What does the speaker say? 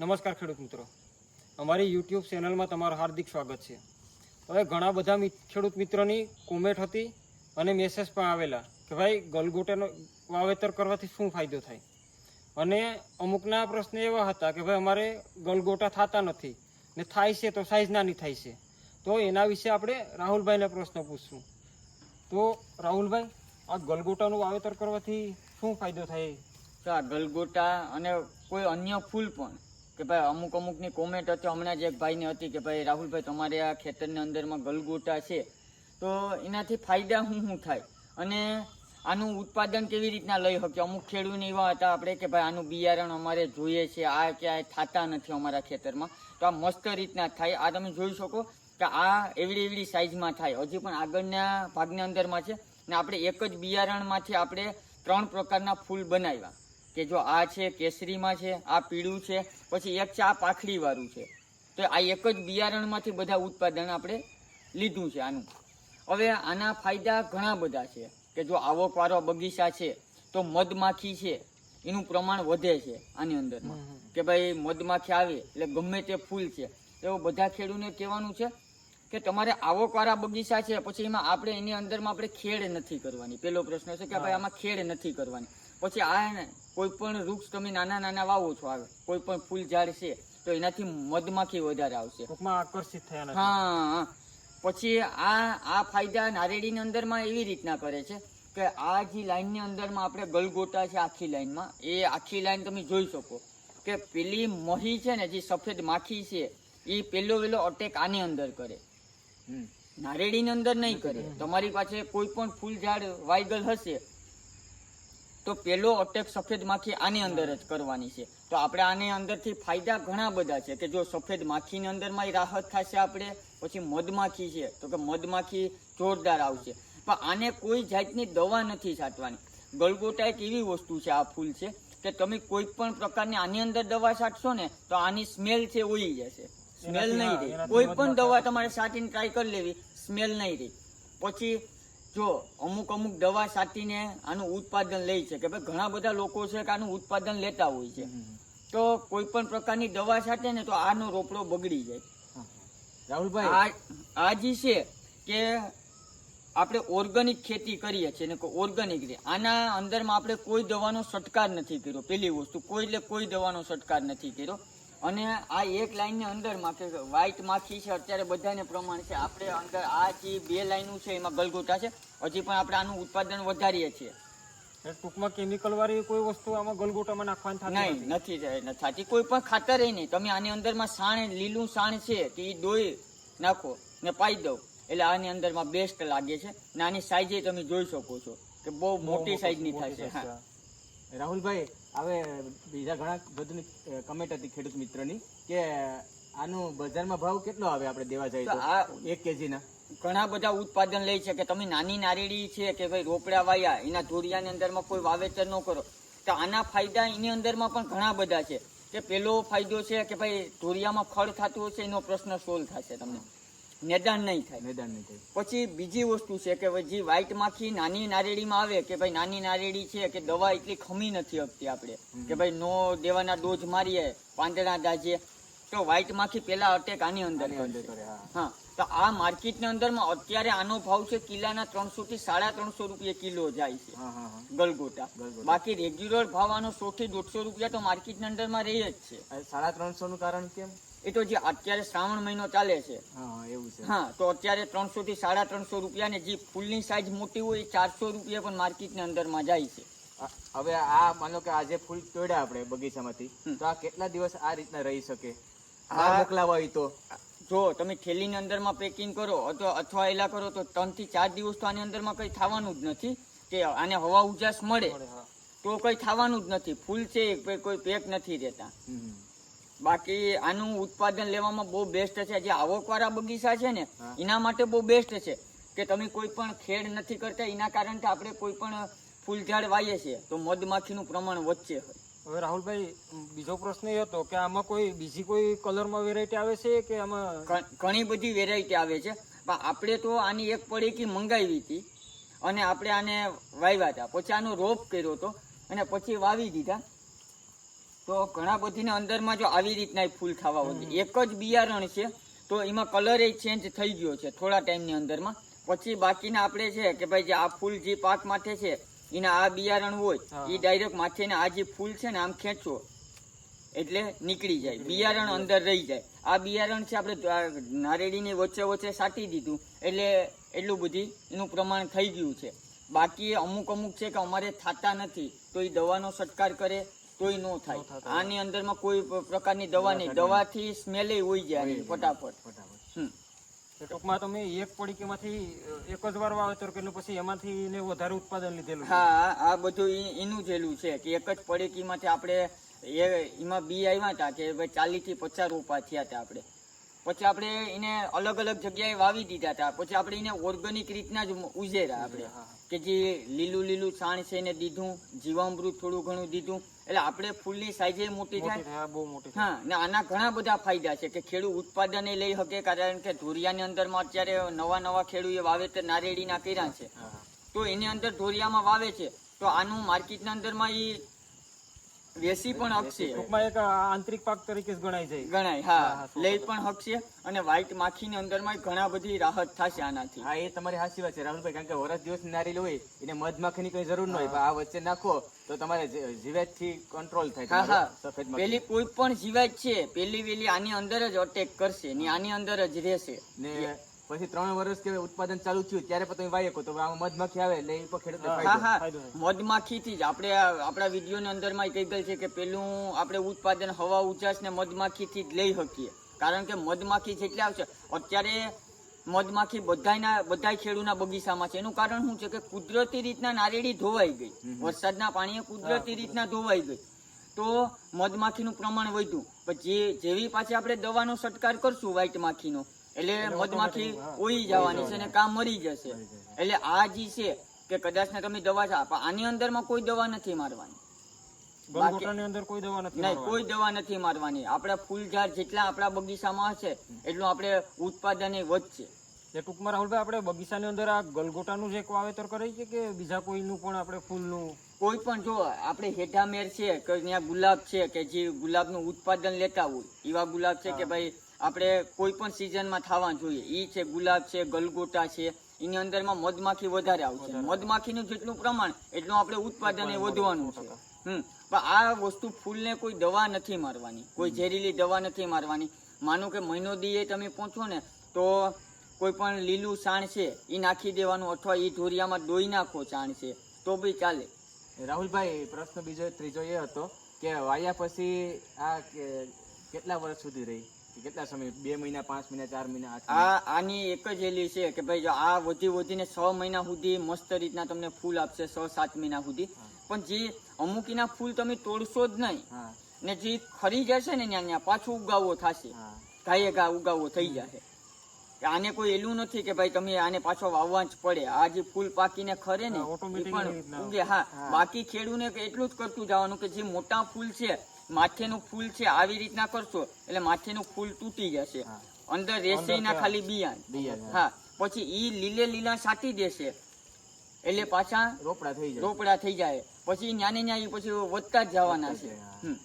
નમસ્કાર ખેડૂત મિત્રો. અમારી યુટ્યુબ ચેનલમાં તમારું હાર્દિક સ્વાગત છે. હવે ઘણા બધા ખેડૂત મિત્રોની કોમેન્ટ હતી અને મેસેજ પણ આવેલા કે ભાઈ ગલગોટાનો વાવેતર કરવાથી શું ફાયદો થાય? અને અમુકના પ્રશ્ન એવા હતા કે ભાઈ અમારે ગલગોટા થતા નથી ને થાય છે તો સાઈઝ નાની થાય છે. તો એના વિશે આપણે રાહુલભાઈને પ્રશ્ન પૂછશું. તો રાહુલભાઈ, આ ગલગોટાનું વાવેતર કરવાથી શું ફાયદો થાય? ગલગોટા અને કોઈ અન્ય ફૂલ પણ કે ભાઈ, અમુક અમુકની કોમેન્ટ હતી, હમણાં જ એક ભાઈની હતી કે ભાઈ, રાહુલભાઈ, તમારે આ ખેતરની અંદરમાં ગલગોટા છે. તો એનાથી ફાયદા શું શું થાય? અને આનું ઉત્પાદન કેવી રીતના લઈ શકીએ? અમુક ખેડૂતને એવા હતા આપણે કે ભાઈ, આનું બિયારણ અમારે જોઈએ છે, આ ક્યાંય થતા નથી અમારા ખેતરમાં. તો આ મસ્ત રીતના થાય. આ તમે જોઈ શકો કે આ એવડી એવડી સાઈઝમાં થાય. હજી પણ આગળના ભાગની અંદરમાં છે. ને આપણે એક જ બિયારણમાંથી આપણે ત્રણ પ્રકારના ફૂલ બનાવ્યા. કે જો આ છે કેસરીમાં છે આ પીળું છે પછી એક છે આ પાખડી વાળું છે. તો આ એક જ બિયારણમાંથી બધા ઉત્પાદન આપણે લીધું છે આનું. હવે આના ફાયદા ઘણા બધા છે. કે જો આવકવાળો બગીચા છે તો મધમાખી છે એનું પ્રમાણ વધે છે આની અંદરમાં. કે ભાઈ મધમાખી આવે એટલે ગમે તે ફૂલ છે. એવું બધા ખેડૂને કહેવાનું છે કે તમારે આવકવાળા બગીચા છે પછી એમાં આપણે એની અંદરમાં આપણે ખેડ નથી કરવાની. પેલો પ્રશ્ન છે કે ભાઈ આમાં ખેડ નથી કરવાની. પછી આ ને કોઈ પણ વૃક્ષ તમે નાના નાના વાવો છો આવે કોઈ પણ ફૂલ ઝાડ છે તો એનાથી મધમાખી વધારે આવશે. આકર્ષિત થયા હા. પછી આ આ ફાયદા નારેડીની અંદરમાં એવી રીતના કરે છે કે આ જે લાઈનની અંદરમાં આપણે ગલગોટા છે આખી લાઈનમાં એ આખી લાઈન તમે જોઈ શકો કે પેલી મહી છે ને જે સફેદ માખી છે એ પેલો વેલો અટેક આની અંદર કરે. નારેડીની અંદર નહીં કરે. તમારી પાસે કોઈ પણ ફૂલ ઝાડ વાયગલ હશે તો પેલો અટેક સફેદ માખી આની અંદર જ કરવાની છે. તો આપણે આની અંદરથી ફાયદા ઘણા બધા છે કે જો સફેદ માખીની અંદરમાં રાહત થશે આપણે પછી મધમાખી છે. તો કે મધમાખી જોરદાર આવશે. પણ આને કોઈ જાતની દવા નથી છાંટવાની. ગલગોટા એક એવી વસ્તુ છે આ ફૂલ છે કે તમે કોઈ પણ પ્રકારની આની અંદર દવા છાંટશો ને તો આની સ્મેલ છે ઓઈ જશે. સ્મેલ નહીં રહે. કોઈ પણ દવા તમારે છાંટીને ટ્રાય કરી લેવી. સ્મેલ નહીં રહી. પછી જો અમુક અમુક દવા છાંટીને આનું ઉત્પાદન લે છે. કે ભાઈ ઘણા બધા લોકો છે કે આનું ઉત્પાદન લેતા હોય છે. તો કોઈ પણ પ્રકારની દવા છાંટે ને તો આનો રોપડો બગડી જાય. રાહુલભાઈ. આ આ જે છે કે આપણે ઓર્ગેનિક ખેતી કરીએ છીએ ને ઓર્ગેનિક રે આના અંદરમાં આપણે કોઈ દવાનો છંટકાર નથી કર્યો. પેલી વસ્તુ કોઈ એટલે કોઈ દવાનો છંટકાર નથી કર્યો. અને આ એક લાઇનની અંદરમાં કે વ્હાઈટ માખી છે અત્યારે બધાને પ્રમાણ છે. આપણે અંદર આ જે બે લાઈનો છે એમાં ગલગોટા છે. હજી પણ આપણે આનું ઉત્પાદન વધારીએ છીએ. ટૂંકમાં કેમિકલ વાળી કોઈ વસ્તુ આમાં ગલગોટામાં નાખવાની થતી નહીં નથી. નથી થતી. કોઈ પણ ખાતર નહીં. તમે આની અંદરમાં સાણ લીલું સાણ છે તે એ દોઈ નાખો ને પાઈ દો. એટલે આની અંદરમાં બેસ્ટ લાગે છે. ને આની સાઈઝે તમે જોઈ શકો છો કે બહુ મોટી સાઈઝની થાય છે. રાહુલભાઈ હવે બીજા ઘણા બધી કમેન્ટ હતી ખેડૂત મિત્રની કે આનો બજારમાં ભાવ કેટલો આવે આપણે દેવા જઈએ તો? આ એક કેજીના ઘણા બધા ઉત્પાદન લે છે કે તમે નાની નારેડી છે કે ભાઈ રોપડા વાયા એના ધોરિયાની અંદરમાં કોઈ વાવેતર ન કરો. તો આના ફાયદા એની અંદરમાં પણ ઘણા બધા છે. કે પેલો ફાયદો છે કે ભાઈ ધોરિયામાં ફળ થતું હશે એનો પ્રશ્ન સોલ્વ થશે તમને. નિદાન નહીં થાય. નિદાન નહીં થાય. પછી બીજી વસ્તુ છે કે જે વ્હાઈટ માખી નાની નારેડીમાં આવે કે ભાઈ નાની નારેડી છે કે દવા એટલી ખમી નથી આપતી આપણે કે ભાઈ નો દેવાના ડોઝ મારીએ પાંદડા દાજીએ તો વ્હાઈટ માખી પેલા અટેક આની અંદર હા. તો આ માર્કેટની અંદરમાં અત્યારે આનો ભાવ છે કિલ્લાના ત્રણસો થી સાડા ત્રણસો રૂપિયા કિલો જાય છે. ગલગોટા. બાકી રેગ્યુલર ભાવ આનો સો થી દોઢસો રૂપિયા તો માર્કેટની અંદરમાં રહે જ છે. સાડા ત્રણસો નું કારણ કેમ? એ તો જે અત્યારે શ્રાવણ મહિનો ચાલે છે. હા તો અત્યારે ત્રણસો થી સાડા ત્રણસો રૂપિયા ને જે ફૂલની સાઈઝ મોટી હોય એ ચારસો રૂપિયા પણ માર્કેટની અંદરમાં જાય છે. હવે આ માનો કે આજે ફૂલ તોડ્યા આપણે બગીચામાંથી તો આ કેટલા દિવસ આ રીતના રહી શકે? આ- મોકલાવા હોય તો? જો તમે થેલીની અંદરમાં પેકિંગ કરો અથવા અથવા એલા કરો તો ત્રણથી ચાર દિવસ તો આની અંદરમાં કંઈ થવાનું જ નથી કે આને હવા ઉજાસ મળે તો કંઈ થવાનું જ નથી. ફૂલ છે કોઈ- પેક નથી રહેતા. બાકી આનું ઉત્પાદન લેવામાં બહુ બેસ્ટ છે. જે આવકવાળા બગીચા છે ને એના માટે બહુ બેસ્ટ છે કે તમે કોઈ પણ ખેડ નથી કરતા એના કારણથી આપણે કોઈ પણ ફૂલ ઝાડ વાવીએ છીએ તો મધમાખીનું પ્રમાણ વધશે. હવે રાહુલભાઈ બીજો પ્રશ્ન એ હતો કે આમાં કોઈ બીજી કોઈ કલરમાં વેરાયટી આવે છે કે આમાં ઘણી બધી વેરાયટી આવે છે. પણ આપણે તો આની એક પડીકી મંગાવી હતી અને આપણે આને વાવ્યા હતા. પછી આનો રોપ કર્યો હતો અને પછી વાવી દીધા. તો ઘણા બધીને અંદરમાં જો આવી રીતના ફૂલ થવા હોય એક જ બિયારણ છે તો એમાં કલર એ ચેન્જ થઈ ગયો છે થોડા ટાઈમની અંદરમાં. પછી બાકીના આપણે છે કે ભાઈ જે આ ફૂલ જે પાક માટે છે એના આ બિયારણ હોય એ ડાયરેક્ટ માથે આ જે ફૂલ છે ને આમ ખેંચો. એટલે નીકળી જાય. બિયારણ અંદર રહી જાય. આ બિયારણ છે આપણે નારેડીની વચ્ચે વચ્ચે સાટી દીધું. એટલે એટલું બધી એનું પ્રમાણ થઈ ગયું છે. બાકી અમુક અમુક છે કે અમારે થતા નથી તો એ દવાનો છંટકાર કરે તોય નો થાય. આની અંદરમાં કોઈ પ્રકારની દવા નહીં. દવાથી સ્મેલે હોય જાય ફટાફટ. ફટાફટ. તો ટૂંકમાં તમે એક પડીકીમાંથી માંથી એક જ વાર વાવેતર કર્યું પછી એમાંથી ને વધારે ઉત્પાદન લીધેલું હા આ બધું એનું જેલું છે કે એક જ પડેકીમાંથી આપણે એ એમાં બી આવ્યા હતા કે ભાઈ ચાલીસથી પચાસ રૂપા થયા હતા આપણે. પછી આપણે એને અલગ અલગ જગ્યાએ વાવી દીધા હતા પછી આપણે એને ઓર્ગેનિક રીતના જ ઉજેરા આપણે. કે જે લીલું લીલું છાણ છે એને દીધું જીવામૃત થોડું ઘણું દીધું એટલે આપણે ફૂલની સાઇઝ મોટી મોટી થાય બહુ મોટી હા ને આના ઘણા બધા ફાયદા છે કે ખેડૂત ઉત્પાદન લઈ શકે કારણ કે ધોરિયાની અંદરમાં અત્યારે નવા નવા ખેડૂએ વાવેતર નારેડીના કર્યા છે. તો એની અંદર ધોરિયામાં વાવે છે. તો આનું માર્કેટના અંદરમાં એ વેસી પણ હકશે. ટૂંકમાં એક આંતરિક પાક તરીકે જ ગણાય જાય. ગણાય હા, લેટ પણ પણ હકશે અને વ્હાઈટ માખીની અંદરમાં ઘણા બધી રાહત થશે આનાથી. હા એ તમારી સાચી વાત છે રાહુલભાઈ કારણ કે વરસ દિવસ નારી હોય એને મધમાખીની કઈ જરૂર ન હોય આ વચ્ચે નાખો તો તમારે જીવેતથી કંટ્રોલ થાય હા હા. પેલી કોઈ પણ જીવાત છે પેલી વેલી આની અંદર જ અટેક કરશે ને આની અંદર જ રહેશે. ને પછી ત્રણ વર્ષ કે ઉત્પાદન ચાલુ થયું ત્યારે પણ તમે વાવી તો આમાં મધમાખી આવે એટલે એ પણ ખેડૂતને મધમાખી. મધમાખીથી જ. આપણે આપણા વીડિયો ની અંદરમાં કહી ગયેલ છે કે પેલું આપણે ઉત્પાદન હવા ઉજાસ ને મધમાખીથી જ લઈ શકીએ. કારણ કે મધમાખી જેટલી આવશે અત્યારે મધમાખી બધાના બધા ખેડૂના બગીચામાં છે. એનું કારણ શું છે કે કુદરતી રીતના નારેડી ધોવાઈ ગઈ. વરસાદના પાણીએ કુદરતી રીતના ધોવાઈ ગઈ. તો મધમાખીનું પ્રમાણ વધ્યું. પણ જે જેવી પાછી આપણે દવાનો છંટકાર કરશું વ્હાઈટ માખીનો એટલે મધમાખી ઉઈ જવાની છે ને કામ મરી જશે. એટલે આ જે છે કે કદાચ ને તમે દવા છે પણ આની અંદરમાં કોઈ દવા નથી મારવાની. અંદર કોઈ દવા નથી મારવાની. કોઈ દવા નથી મારવાની. આપણા ફૂલ ઝાડ જેટલા આપણા બગીચામાં હશે એટલું આપણે ઉત્પાદન વધશે. એટલે ટૂંકમાં રાહુલભાઈ આપણે બગીચાની અંદર આ ગલગોટાનું જ એક વાવેતર કરીએ છીએ કે બીજા કોઈનું પણ આપણે ફૂલનું? કોઈ પણ જો આપણે હેઠામેર છે કે ત્યાં ગુલાબ છે કે જે ગુલાબનું ઉત્પાદન લેતા હોય એવા ગુલાબ છે કે ભાઈ આપણે કોઈ પણ સિઝનમાં થવા જોઈએ. એ છે ગુલાબ છે ગલગોટા છે એની અંદરમાં મધમાખી વધારે આવશે મધમાખીનું જેટલું પ્રમાણ એટલું આપણે ઉત્પાદન એ વધવાનું છે. હમ. પણ આ વસ્તુ ફૂલને કોઈ દવા નથી મારવાની. કોઈ ઝેરીલી દવા નથી મારવાની. માનો કે મહિનો દીએ તમે પહોંચો ને તો કોઈ પણ લીલું છાણ છે એ નાખી દેવાનું અથવા એ ઢોરિયામાં દોઈ નાખો છાણ છે તો બી ચાલે. રાહુલભાઈ પ્રશ્ન બીજો ત્રીજો એ હતો કે વાયા પછી આ કેટલા વર્ષ સુધી રહી? કેટલા સમય? બે મહિના પાંચ મહિના ચાર મહિના આ આની એક જ એલી છે કે ભાઈ જો આ વધી વધીને છ મહિના સુધી મસ્ત રીતના તમને ફૂલ આપશે છ સાત મહિના સુધી. પણ જે અમુકીના ફૂલ તમે તોડશો જ નહીં. ને જે ખરી જશે ને ત્યાં પાછું ઉગાવો થશે. ગાયે ઘા ઉગાવો થઈ જશે. આને કોઈ એલું નથી કે ભાઈ તમે આને પાછો વાવવા જ પડે. આ જે ફૂલ પાકીને ખરે ને પણ ઉગે. હા. બાકી ખેડૂને એટલું જ કરતું જવાનું કે જે મોટા ફૂલ છે માથેનું ફૂલ છે આવી રીતના કરશો એટલે માથેનું ફૂલ તૂટી જશે. અંદર રહેશે ના ખાલી બિયાણ. હા પછી ઈ લીલે લીલા સાટી દેશે. એટલે પાછા રોપડા થઈ જાય રોપડા થઈ જાય. પછી ન્યાને ન્યા પછી વધતા જ જવાના છે. હમ.